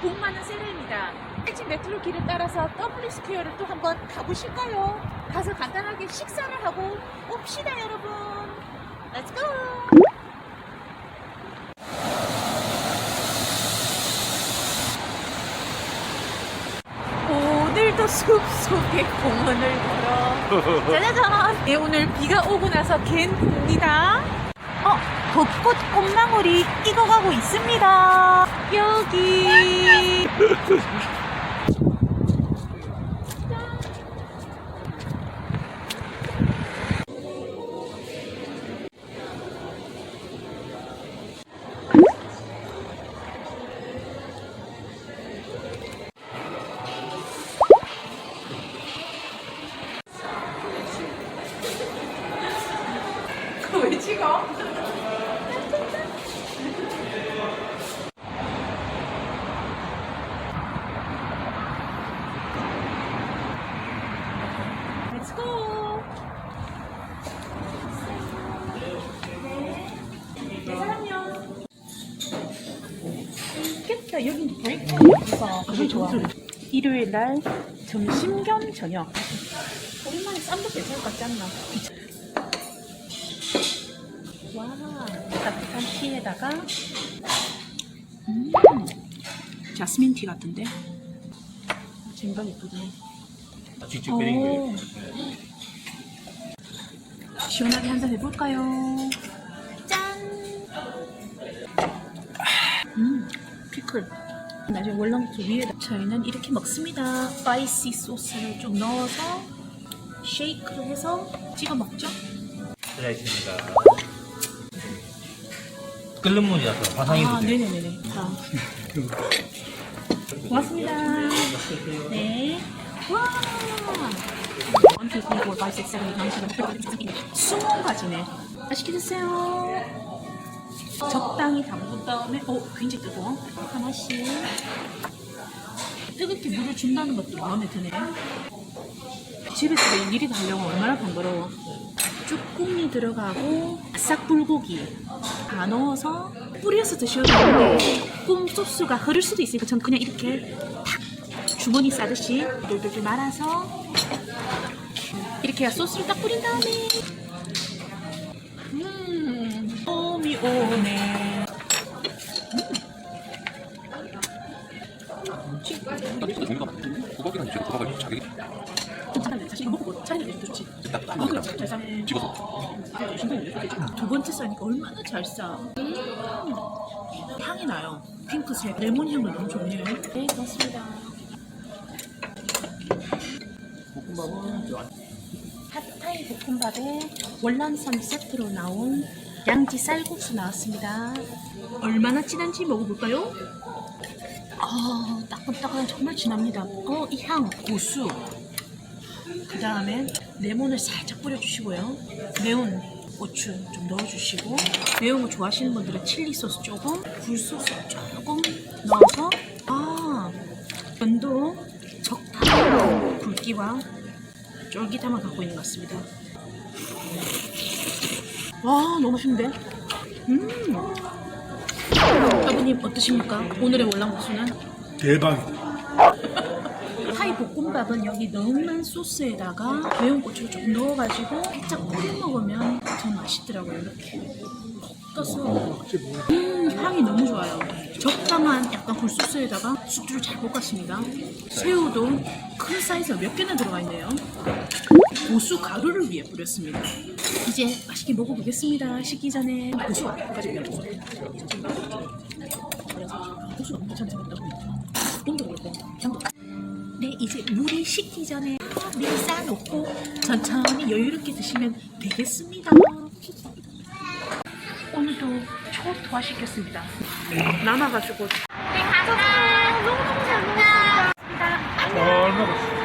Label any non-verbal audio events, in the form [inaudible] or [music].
복 많은 세례입니다. 일찍 메트로 길을 따라서 W 스퀘어를 또 한번 가보실까요? 가서 간단하게 식사를 하고 옵시다 여러분. Let's go. 오늘도 숲속의 공원을 걸어 [laughs] 짜자잔 네, 오늘 비가 오고 나서 갠 봅니다 어 벚꽃 꽃망울이 익어가고 있습니다 여기 왜 찍어? Let's go. 네, 사람요. 좋겠다. 여기 브레이크가. 그게 좋아. 일요일 날 점심 겸 저녁. 오랜만에 쌈도 괜찮을 것 같지 않나? 와, 따뜻한 티에다가 음, 자스민 티 같은데? 쟁반 예쁘네. 직접 끓인 거예요. 오. 시원하게 한 잔 해볼까요? 피클. 나중에 월남초 위에다 저희는 이렇게 먹습니다. 스파이시 소스를 좀 넣어서 쉐이크를 해서 찍어 먹죠. 들어 있습니다. 끓는 물이라서 화상이 아, 붙어요. 네네네네. 자. 고맙습니다. 네. 와! 1, 2, 3, 4, 5, 6, 7, 8, 9, 10, 20가지네. 맛있게 드세요. 적당히 담근 다음에, 어, 굉장히 뜨거워. 하나씩. 뜨겁게 물을 준다는 것도 마음에 드네. 집에서 이 일이 다 하려면 얼마나 번거로워. 쭈꾸미 들어가고 바싹 불고기 다 넣어서 뿌려서 드셔도 조금 소스가 흐를 수도 있으니까 전 그냥 이렇게 탁 주머니 싸듯이 돌돌돌 말아서 이렇게 소스를 딱 뿌린 다음에 음 오네 호박이랑 이제 호박을 자기 괜찮네 사실 이거 먹고 좋지 딱잘두 번째 싸니까 얼마나 잘 싸. 음, 향이 나요. 핑크색 레몬 향도 너무 좋네요. 네, 고맙습니다. 볶음밥은 저 핫타이 볶음밥에 월남쌈 세트로 나온 양지 쌀국수 나왔습니다. 얼마나 진한지 먹어볼까요? 아, 따끈따끈 정말 진합니다. 어, 이 향, 고수. 그 다음에 레몬을 살짝 뿌려주시고요. 매운 고추 좀 넣어주시고 매운 거 좋아하시는 분들은 칠리 소스 조금, 굴소스 조금 넣어서 아, 면도 적당한 굵기와 쫄깃함을 갖고 있는 것 같습니다. 와, 너무 맛있는데? 음. 아버님 어떠십니까? 오늘의 월남국수는? 대박이다. [laughs] 타이 볶음밥은 여기 너무난 소스에다가 매운 고추를 조금 넣어가지고 살짝 뿌려 먹으면 더 맛있더라고요. 이렇게 떠서 음, 향이 너무 좋아요. 적당한 약간 굴소스에다가 숙주를 잘 볶았습니다. 새우도 큰 사이즈가 몇 개나 들어가 있네요. 고수 가루를 위해 뿌렸습니다. 이제 맛있게 먹어보겠습니다. 식기 전에 고수가 까지 고수. 고수가 너무 참 생겼다고. 똥도 그렇고 네, 이제 물이 식기 전에 미리 쌓아놓고 천천히 여유롭게 드시면 되겠습니다. 오늘도 초토화 시켰습니다. 남아가지고. 네, 감사합니다. 잘 먹었습니다. 哦，那个。